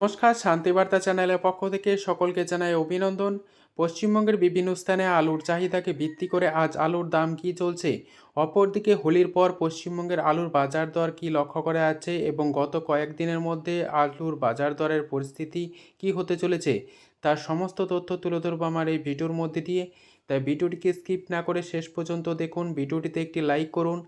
নমস্কার, শান্তিবার্তা চ্যানেলের পক্ষ থেকে সকলকে জানাই অভিনন্দন। পশ্চিমবঙ্গের বিভিন্ন স্থানে আলুর চাহিদাকে ভিত্তি করে আজ আলুর দাম কী চলছে? অপরদিকে হোলির পর পশ্চিমবঙ্গের আলুর বাজার দর কী লক্ষ্য করা যাচ্ছে এবং গত কয়েকদিনের মধ্যে আলুর বাজার দরের পরিস্থিতি কী হতে চলেছে, তার সমস্ত তথ্য তুলে ধরবো আমার এই ভিডিওর মধ্যে দিয়ে। তাই ভিডিওটিকে স্কিপ না করে শেষ পর্যন্ত দেখুন, ভিডিওটিতে একটি লাইক করুন।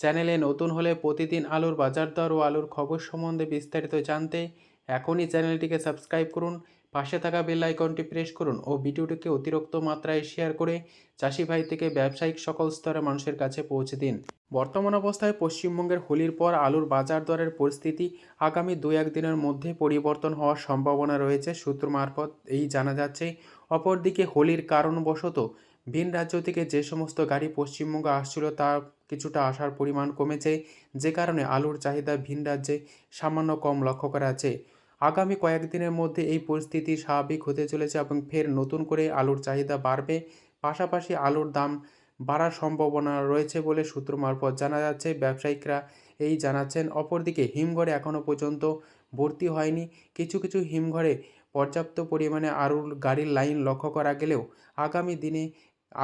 চ্যানেলে নতুন হলে প্রতিদিন আলুর বাজার দর ও আলুর খবর সম্বন্ধে বিস্তারিত জানতে এখনই চ্যানেলটিকে সাবস্ক্রাইব করুন, পাশে থাকা বেল আইকনটি প্রেস করুন ও ভিডিওটিকে অতিরিক্ত মাত্রায় শেয়ার করে চাষি ভাই থেকে ব্যবসায়িক সকল স্তরের মানুষের কাছে পৌঁছে দিন। বর্তমান অবস্থায় পশ্চিমবঙ্গের হোলির পর আলুর বাজার দরের পরিস্থিতি আগামী দু একদিনের মধ্যে পরিবর্তন হওয়ার সম্ভাবনা রয়েছে সূত্র মারফত। এই জানা যাচ্ছে, অপরদিকে হোলির কারণবশত ভিন রাজ্য থেকে যে সমস্ত গাড়ি পশ্চিমবঙ্গে আসছিল তা কিছুটা আসার পরিমাণ কমেছে, যে কারণে আলুর চাহিদা ভিন রাজ্যে সামান্য কম লক্ষ্য করা আছে আগামী কয়েকদিনের মধ্যে এই পরিস্থিতি স্বাভাবিক হতে চলেছে এবং ফের নতুন করে আলুর চাহিদা বাড়বে। পাশাপাশি আলুর দাম বাড়ার সম্ভাবনা রয়েছে বলে সূত্র মারফত জানা যাচ্ছে। ব্যবসায়িকরা এই জানাচ্ছেন, অপরদিকে হিমঘরে এখনও পর্যন্ত ভর্তি হয়নি। কিছু কিছু হিমঘরে পর্যাপ্ত পরিমাণে আলুর গাড়ির লাইন লক্ষ্য করা গেলেও আগামী দিনে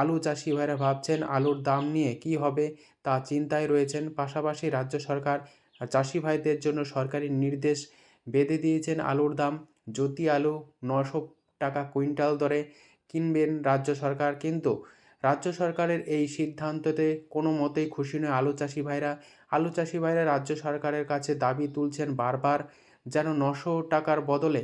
আলু চাষি ভাইরা ভাবছেন, আলুর দাম নিয়ে কি হবে তা চিন্তায় রয়েছেন। পাশাপাশি রাজ্য সরকার চাষি ভাইদের জন্য সরকারি নির্দেশ বেঁধে দিয়েছেন আলুর দাম। জ্যোতি আলু নশো টাকা কুইন্টাল দরে কিনবেন রাজ্য সরকার, কিন্তু রাজ্য সরকারের এই সিদ্ধান্ততে কোনো মতেই খুশি নয় আলু চাষি ভাইরা। আলু চাষি ভাইরা রাজ্য সরকারের কাছে দাবি তুলছেন বারবার যেন নশো টাকার বদলে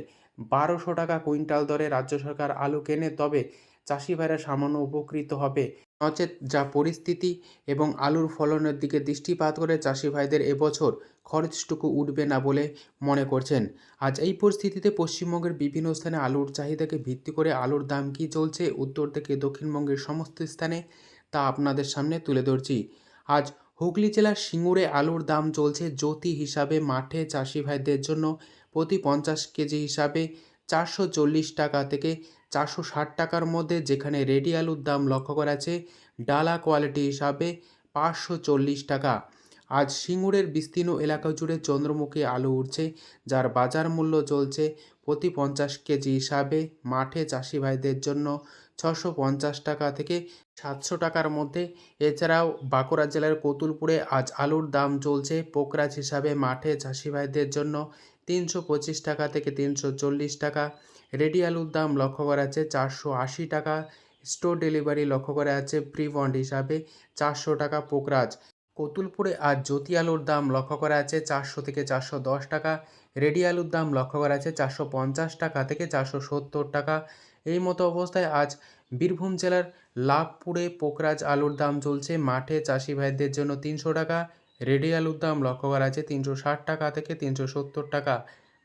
বারোশো টাকা কুইন্টাল দরে রাজ্য সরকার আলু কেনে, তবে চাষি ভাইরা সামান্য উপকৃত হবে। নচেত যা পরিস্থিতি এবং আলুর ফলনের দিকে দৃষ্টিপাত করে চাষি ভাইদের এবছর খরচটুকু উঠবে না বলে মনে করছেন। আজ এই পরিস্থিতিতে পশ্চিমবঙ্গের বিভিন্ন স্থানে আলুর চাহিদাকে ভিত্তি করে আলুর দাম কী চলছে, উত্তর থেকে দক্ষিণবঙ্গের সমস্ত স্থানে তা আপনাদের সামনে তুলে ধরছি। আজ হুগলি জেলার সিঙ্গুরে আলুর দাম চলছে জ্যোতি হিসাবে মাঠে চাষি ভাইদের জন্য প্রতি পঞ্চাশ কেজি হিসাবে চারশো চল্লিশ টাকা থেকে চারশো ষাট টাকার মধ্যে যেখানে রেডি আলুর দাম লক্ষ্য করা আছে ডালা কোয়ালিটি হিসাবে পাঁচশো চল্লিশ টাকা। আজ সিঙ্গুরের বিস্তীর্ণ এলাকা জুড়ে চন্দ্রমুখী আলু উঠছে, যার বাজার মূল্য চলছে প্রতি পঞ্চাশ কেজি হিসাবে। মাঠে চাষি ভাইদের জন্য ছশো পঞ্চাশ টাকা থেকে সাতশো টাকার মধ্যে। এছাড়াও বাঁকুড়া জেলার কতুলপুরে আজ আলুর দাম চলছে পোকরাজ হিসাবে। মাঠে চাষি ভাইদের জন্য তিনশো পঁচিশ টাকা থেকে তিনশো চল্লিশ টাকা। রেডি আলুর দাম লক্ষ্য করা আছে চারশো আশি টাকা। স্টোর ডেলিভারি লক্ষ্য করা আছে প্রি বন্ড হিসাবে চারশো টাকা পোকরাজ। কতুলপুরে আজ জ্যোতি আলুর দাম লক্ষ্য করা আছে চারশো থেকে চারশো দশ টাকা। রেডি আলুর দাম লক্ষ্য করা আছে চারশো পঞ্চাশ টাকা থেকে চারশো সত্তর টাকা। এই মতো অবস্থায় আজ বীরভূম জেলার লাভপুরে পোকরাজ আলুর দাম চলছে মাঠে চাষি ভাইদের জন্য তিনশো টাকা। রেডি আলুর দাম লক্ষ্য করা আছে তিনশো ষাট টাকা থেকে তিনশো সত্তর টাকা।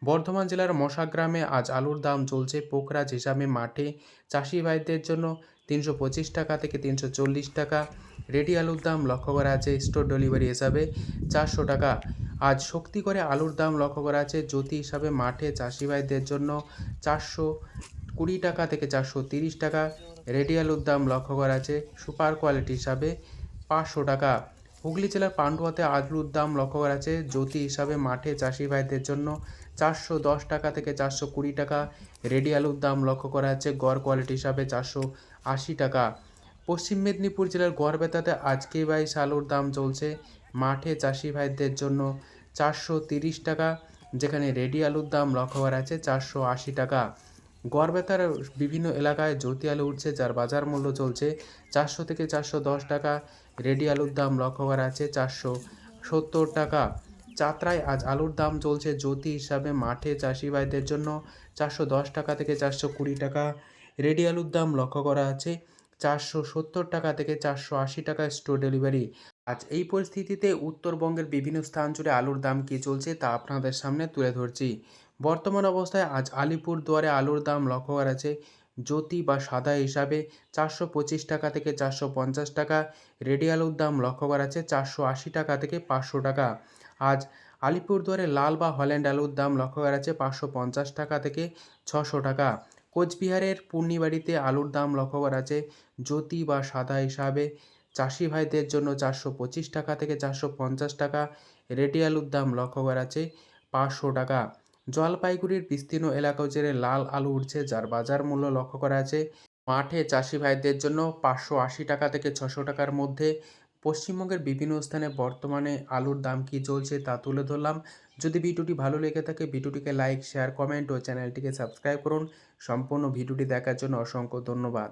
বর্ধমান জেলার মশাগ্রামে আজ আলুর দাম চলছে পোকরাজ হিসাবে মাঠে। চাষি ভাইদের জন্য তিনশো পঁচিশ টাকা থেকে তিনশো চল্লিশ টাকা। রেডি আলুর দাম লক্ষ্য করা আছে স্টোর ডেলিভারি হিসাবে চারশো টাকা। আজ শক্তি করে আলুর দাম লক্ষ্য করা আছে জ্যোতি হিসাবে মাঠে চাষি ভাইদের জন্য চারশো কুড়ি টাকা থেকে চারশো তিরিশ টাকা। রেডি আলুর দাম লক্ষ্য করা আছে সুপার কোয়ালিটি হিসাবে পাঁচশো টাকা। হুগলি জেলার পান্ডুয়াতে আলুর দাম লক্ষ্য করা আছে জ্যোতি হিসাবে মাঠে চাষি ভাইদের জন্য চারশো দশ টাকা থেকে চারশো কুড়ি টাকা। রেডি আলুর দাম লক্ষ্য করা আছে গড় কোয়ালিটি হিসাবে চারশো আশি টাকা। পশ্চিম মেদিনীপুর জেলার গড়বেতাতে আজকে বাইশ আলুর দাম চলছে। মাঠে চাষি ভাইদের জন্য চারশো তিরিশ টাকা, যেখানে রেডি আলুর দাম লক্ষ্য করা আছে চারশো আশি টাকা। গড়বেতার বিভিন্ন এলাকায় জ্যোতি আলু উঠছে, যার বাজার মূল্য চলছে চারশো থেকে চারশো দশ টাকা। রেডি আলুর দাম লক্ষ্য করা আছে চারশো সত্তর টাকা। চাতরায় আজ আলুর দাম চলছে জ্যোতি হিসাবে মাঠে চাষি ভাইদের জন্য চারশো দশ টাকা থেকে চারশো কুড়ি টাকা। রেডি আলুর দাম লক্ষ্য করা আছে চারশো সত্তর টাকা থেকে চারশো আশি টাকা স্টোর ডেলিভারি। আজ এই পরিস্থিতিতে উত্তরবঙ্গের বিভিন্ন স্থান জুড়ে আলুর দাম কী চলছে তা আপনাদের সামনে তুলে ধরছি। বর্তমান অবস্থায় আজ আলিপুর দুয়ারে আলুর দাম লক্ষ্য করা আছে জ্যোতি বা সাদা হিসাবে চারশো পঁচিশ টাকা থেকে চারশো পঞ্চাশ টাকা, রেডি আলুর দাম লক্ষ্য করা আছে চারশো আশি টাকা থেকে পাঁচশো টাকা। আজ আলিপুরদুয়ারে লাল বা হল্যান্ড আলুর দাম লক্ষ্য করা আছে পাঁচশো পঞ্চাশ টাকা থেকে ছশো টাকা। কোচবিহারের পূর্ণিবাড়িতে আলুর দাম লক্ষ্য করা আছে জ্যোতি বা সাদা হিসাবে চাষি ভাইদের জন্য চারশো পঁচিশ টাকা থেকে চারশো পঞ্চাশ টাকা, রেডি আলুর দাম লক্ষ্য করা আছে পাঁচশো টাকা। জলপাইগুড়ির বিস্তীর্ণ এলাকা জুড়ে লাল আলু উঠছে যার বাজার মূল্য লক্ষ্য করা আছে মাঠে চাষি ভাইদের জন্য পাঁচশো আশি টাকা থেকে ছশো টাকার মধ্যে। পশ্চিমবঙ্গের বিভিন্ন স্থানে বর্তমানে আলুর দাম কী চলছে তা তুলে ধরলাম। যদি ভিডিওটি ভালো লেগে থাকে, ভিডিওটিকে লাইক, শেয়ার, কমেন্ট ও চ্যানেলটিকে সাবস্ক্রাইব করুন। সম্পূর্ণ ভিডিওটি দেখার জন্য অসংখ্য ধন্যবাদ।